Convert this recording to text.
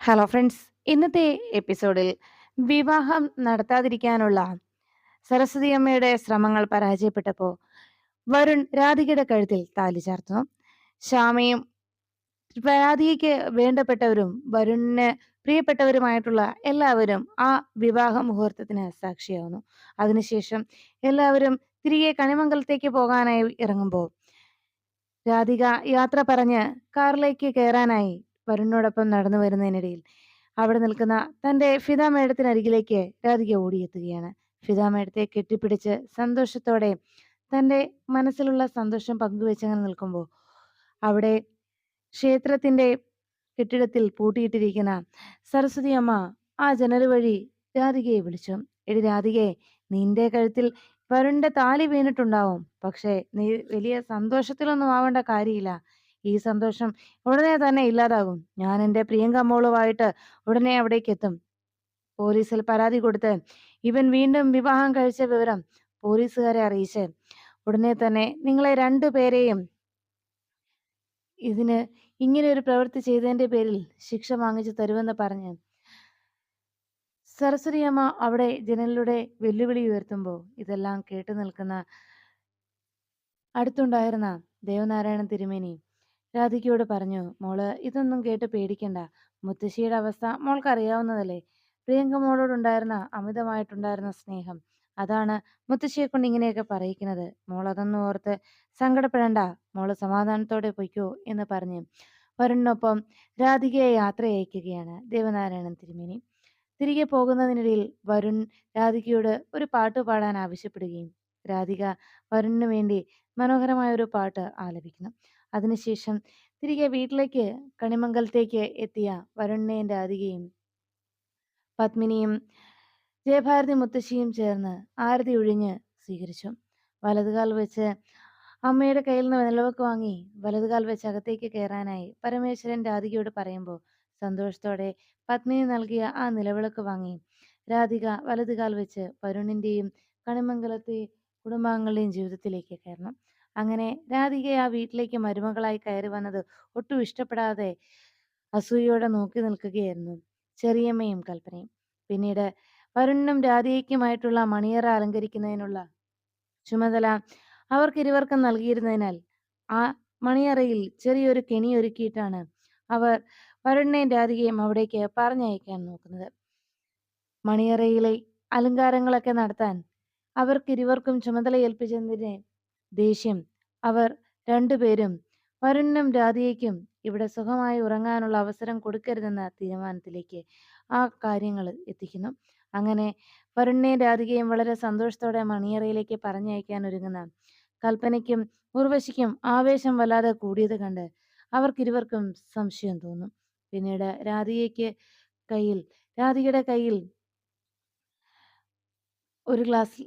Hello friends ഇന്നത്തെ എപ്പിസോഡിൽ വിവാഹം നടത്താതിരിക്കാനുള്ള സരസ്വതി അമ്മയുടെ ശ്രമങ്ങൾ പരാജയപ്പെട്ടപ്പോൾ വരുൺ രാധികയുടെ കഴുത്തിൽ താലി ചേർത്തു ശ്യാമയും രാധികയ്ക്ക് വേണ്ടപ്പെട്ടവരും വരുണിന് പ്രിയപ്പെട്ടവരുമായിട്ടുള്ള എല്ലാവരും ആ വിവാഹ മുഹൂർത്തത്തിന് സാക്ഷിയാവുന്നു. അതിനുശേഷം എല്ലാവരും തിരികെ കണിമംഗലത്തേക്ക് പോകാനായി ഇറങ്ങുമ്പോൾ രാധിക യാത്ര പറഞ്ഞ് കാറിലേക്ക് കയറാനായി വരുണിനോടൊപ്പം നടന്നു വരുന്നതിനിടയിൽ അവിടെ നിൽക്കുന്ന തന്റെ ഫിതാമേടത്തിനരികിലേക്ക് രാധിക ഓടിയെത്തുകയാണ്. ഫിതാമേടത്തെ കെട്ടിപ്പിടിച്ച് സന്തോഷത്തോടെ തന്റെ മനസ്സിലുള്ള സന്തോഷം പങ്കുവെച്ചങ്ങനെ നിൽക്കുമ്പോൾ അവിടെ ക്ഷേത്രത്തിന്റെ കെട്ടിടത്തിൽ പൂട്ടിയിട്ടിരിക്കുന്ന സരസ്വതി അമ്മ ആ ജനൽ വഴി രാധികയെ വിളിച്ചു. എടി രാധികയെ നിന്റെ കഴുത്തിൽ വരുണിന്റെ താലി വീണിട്ടുണ്ടാവും. പക്ഷെ നീ വലിയ സന്തോഷത്തിലൊന്നും ആവേണ്ട കാര്യമില്ല. ഈ സന്തോഷം ഉടനെ തന്നെ ഇല്ലാതാകും. ഞാൻ എന്റെ പ്രിയങ്ക മോളുമായിട്ട് ഉടനെ അവിടേക്ക് എത്തും. പോലീസിൽ പരാതി കൊടുത്ത് ഇവൻ വീണ്ടും വിവാഹം കഴിച്ച വിവരം പോലീസുകാരെ അറിയിച്ച് ഉടനെ തന്നെ നിങ്ങളെ രണ്ടുപേരെയും ഇതിന് ഇങ്ങനെ ഒരു പ്രവൃത്തി ചെയ്തതിന്റെ പേരിൽ ശിക്ഷ വാങ്ങിച്ചു തരുമെന്ന് പറഞ്ഞ് സരസ്വതിയമ്മ അവിടെ ജനലിലൂടെ വെല്ലുവിളി ഉയർത്തുമ്പോൾ ഇതെല്ലാം കേട്ടു നിൽക്കുന്ന അടുത്തുണ്ടായിരുന്ന ദേവനാരായണൻ തിരുമേനി രാധികയോട് പറഞ്ഞു മോൾ ഇതൊന്നും കേട്ട് പേടിക്കണ്ട. മുത്തശ്ശിയുടെ അവസ്ഥ മോൾക്ക് അറിയാവുന്നതല്ലേ പ്രിയങ്ക മോളോടുണ്ടായിരുന്ന അമിതമായിട്ടുണ്ടായിരുന്ന സ്നേഹം അതാണ് മുത്തശ്ശിയെ കൊണ്ട് ഇങ്ങനെയൊക്കെ പറയിക്കുന്നത്. മോൾ അതൊന്നും ഓർത്ത് സങ്കടപ്പെടണ്ട. മോൾ സമാധാനത്തോടെ പൊയ്ക്കോ എന്ന് പറഞ്ഞു. വരുണിനൊപ്പം രാധികയെ യാത്ര അയക്കുകയാണ് ദേവനാരായണൻ തിരുമേനി. തിരികെ പോകുന്നതിനിടയിൽ വരുൺ രാധികയോട് ഒരു പാട്ട് പാടാൻ ആവശ്യപ്പെടുകയും രാധിക വരുണിന് വേണ്ടി മനോഹരമായ ഒരു പാട്ട് ആലപിക്കുന്നു. അതിനുശേഷം തിരികെ വീട്ടിലേക്ക് കണിമംഗലത്തേക്ക് എത്തിയ വരുണ്ണേന്റെ അരികെയും പത്മിനിയും ജയഭാരതി മുത്തശ്ശിയും ചേർന്ന് ആരതി ഒഴിഞ്ഞ് സ്വീകരിച്ചു. വലതുകാൽ വെച്ച് അമ്മയുടെ കയ്യിൽ നിന്ന് നിലവൊക്കെ വാങ്ങി വലതുകാൽ വെച്ച് അകത്തേക്ക് കയറാനായി പരമേശ്വരൻ രാധികയോട് പറയുമ്പോൾ സന്തോഷത്തോടെ പത്മിനി നൽകിയ ആ നിലവിളക്ക് വാങ്ങി രാധിക വലതുകാൽ വെച്ച് വരുണിന്റെയും കണിമംഗലത്തെ കുടുംബാംഗങ്ങളുടെയും ജീവിതത്തിലേക്ക് കയറണം. അങ്ങനെ രാധിക ആ വീട്ടിലേക്ക് മരുമകളായി കയറി വന്നത് ഒട്ടും ഇഷ്ടപ്പെടാതെ അസൂയയോടെ നോക്കി നിൽക്കുകയായിരുന്നു. ചെറിയമ്മയും കൽപ്പനയും. പിന്നീട് വരുണനും രാധികയ്ക്കുമായിട്ടുള്ള മണിയറ അലങ്കരിക്കുന്നതിനുള്ള ചുമതല അവർക്കിരുവർക്കും നൽകിയിരുന്നതിനാൽ ആ മണിയറയിൽ ചെറിയൊരു കെണി ഒരുക്കിയിട്ടാണ് അവർ വരുണിനെയും രാധികയും അവിടേക്ക് പറഞ്ഞയക്കാൻ നോക്കുന്നത്. മണിയറയിലെ അലങ്കാരങ്ങളൊക്കെ നടത്താൻ അവർക്കിരുവർക്കും ചുമതല ഏൽപ്പിച്ചതിന്റെ ദേഷ്യം അവർ രണ്ടുപേരും വരുണിനും രാധികയ്ക്കും ഇവിടെ സുഖമായി ഉറങ്ങാനുള്ള അവസരം കൊടുക്കരുതെന്ന തീരുമാനത്തിലേക്ക് ആ കാര്യങ്ങൾ എത്തിക്കുന്നു. അങ്ങനെ വരുണിനെയും രാധികയും വളരെ സന്തോഷത്തോടെ മണിയറയിലേക്ക് പറഞ്ഞയക്കാൻ ഒരുങ്ങുന്ന കൽപ്പനയ്ക്കും ഉർവശിക്കും ആവേശം വല്ലാതെ കൂടിയത് കണ്ട് അവർക്കിരുവർക്കും സംശയം തോന്നും. പിന്നീട് രാധികയ്ക്ക് കയ്യിൽ രാധികയുടെ കയ്യിൽ ഒരു ഗ്ലാസ്